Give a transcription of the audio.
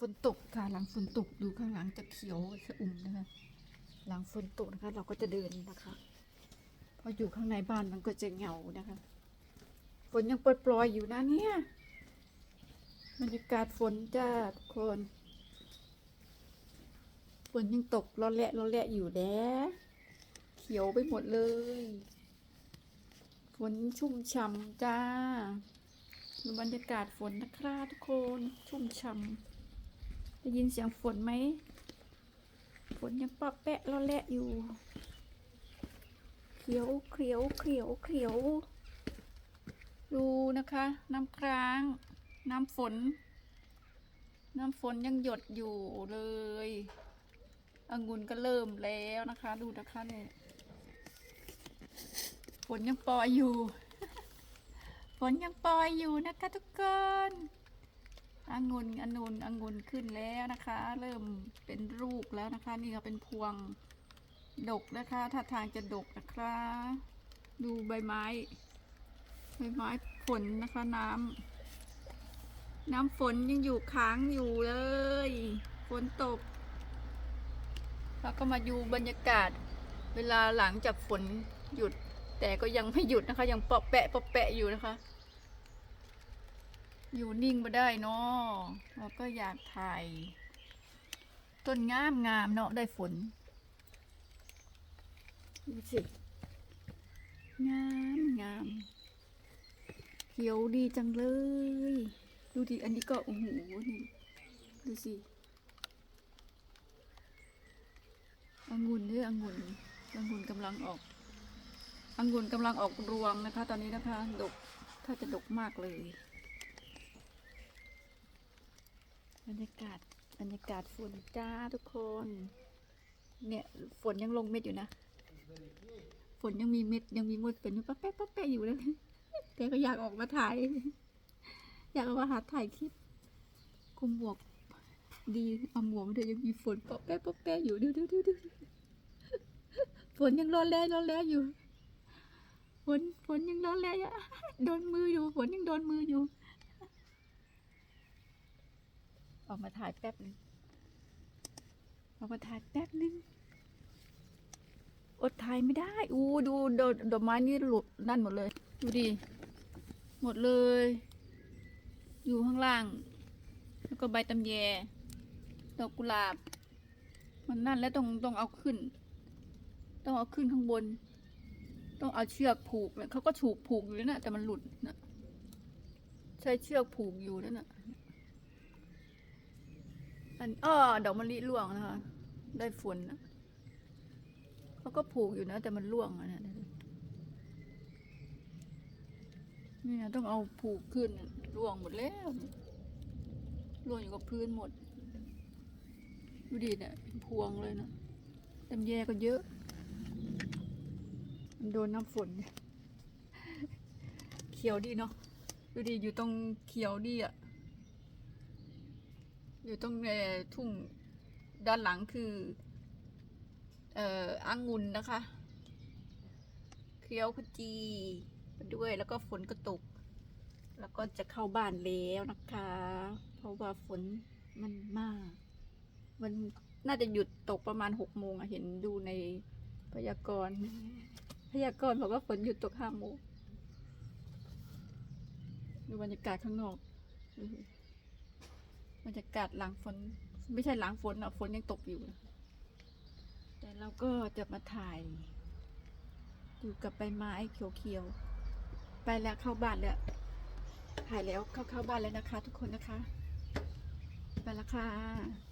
ฝนตกค่ะหลังฝนตกดูข้างหลังจะเขียวชะอุ่มนะคะ หลังฝนตกนะคะ เราก็จะเดินนะคะพราะอยู่ข้างในบ้านมันก็จะเหงานะคะฝนยังปล่อยๆอยู่นะเนี่ยบรรยากาศฝนจ้าทุกคนฝนยังตกร้อนแหละร้อนแหละอยู่แด้เขียวไปหมดเลยฝนชุ่มฉ่ำจ้าบรรยากาศฝนนะครับทุกคนชุ่มฉ่ำ ได้ยินเสียงฝนไหม ฝนยังปะแปะละแหละอยู่ เขียวเขียวเขียวเขียว ดูนะคะ น้ำค้าง น้ำฝน น้ำฝนยังหยดอยู่เลยองุ่นก็เริ่มแล้วนะคะ ดูนะคะเนี่ยฝนยังปล่อยอยู่ ฝนยังปล่อยอยู่นะคะทุกคน องุ่นองุ่นองุ่นขึ้นแล้วนะคะ เริ่มเป็นลูกแล้วนะคะ นี่ก็เป็นพวงดกนะคะท่าทางจะดกนะคะ ดูใบไม้ใบไม้ฝนนะคะน้ำน้ำฝนยังอยู่ค้างอยู่เลยฝนตกแล้วก็มาดูบรรยากาศ เวลาหลังจากฝนหยุด แต่ก็ยังไม่หยุดนะคะ ยังเปาะแปะเปาะแปะอยู่นะคะ อยู่นิ่งมาได้เนาะเราก็อยากถ่าย ต้นงามงามเนาะได้ฝนดูสิงามงามเขียวดีจังเลย ดูดิอันนี้ก็โอ้โหนี่ดูสิองุ่นเนี่ยองุ่นองุ่นกำลังออกองุ่นกำลังออกรวงนะคะ ตอนนี้นะคะ ดก ถ้าจะดกมากเลย บรรยากาศบรรยากาศฝนจ้าทุกคน เนี่ยฝนยังลงเม็ดอยู่นะ ฝนยังมีเม็ดยังมีมดเป็นอยู่ป๊ะแป๊ะป๊ะแป๊ะอยู่เลยแต่ก็อยากออกมาถ่าย อยากออกมาหาถ่ายคลิปกุมหมวกดีเอาหมวกมาเถอะยังมีฝนป๊ะแป๊ะป๊ะแป๊ะอยู่ดูดูดูดูฝนยังร้อนแรงร้อนแรงอยู่ฝนฝนยังร้อนแรงอะโดนมืออยู่ฝนยังโดนมืออยู่ ออกมาถ่ายแป๊บนึงออกมาถ่ายแป๊บนึงอดถ่ายไม่ได้ อู้ดูดอกดอกไม้นี่หลุดนั่นหมดเลย ดูดิ หมดเลย อยู่ข้างล่าง แล้วก็ใบตำแย ดอกกุหลาบ มันนั่นแล้วต้องต้องเอาขึ้น ต้องเอาขึ้นข้างบน ต้องเอาเชือกผูกเนี่ยเขาก็ถูกผูกอยู่แล้วนะแต่มันหลุดนะใช้เชือกผูกอยู่นั่นนะ อันอ้อดอกมะลิร่วงนะคะ ได้ฝนนะเขาก็ผูกอยู่นะ แต่มันร่วงอะเนี่ยนี่นะต้องเอาผูกขึ้นร่วงหมดแล้วร่วงอยู่กับพื้นหมดดูดิเนี่ยเป็นพวงเลยนะตำแย่ก็เยอะมันโดนน้ำฝน เขียวดีเนาะดูดิอยู่ตรงเขียวดีอะ อยู่ตรงทุ่งด้านหลังคือเอ่อองุ่นนะคะเขี้ยวขจีไปด้วยแล้วก็ฝนก็ตก แล้วก็จะเข้าบ้านแล้วนะคะ เพราะว่าฝนมันมาก มันน่าจะหยุดตกประมาณหกโมงอะเห็นดูในพยากรณ์พยากรณ์บอกว่าฝนหยุดตกห้าโมงดูบรรยากาศข้างนอก บรรยากาศหลังฝน ไม่ใช่หลังฝนอะฝนยังตกอยู่ แต่เราก็จะมาถ่าย อยู่กับใบไม้เขียวๆ ไปแล้วเข้าบ้านแล้ว ถ่ายแล้วเข้าเข้าบ้านแล้วนะคะ ทุกคนนะคะ ไปละค่ะ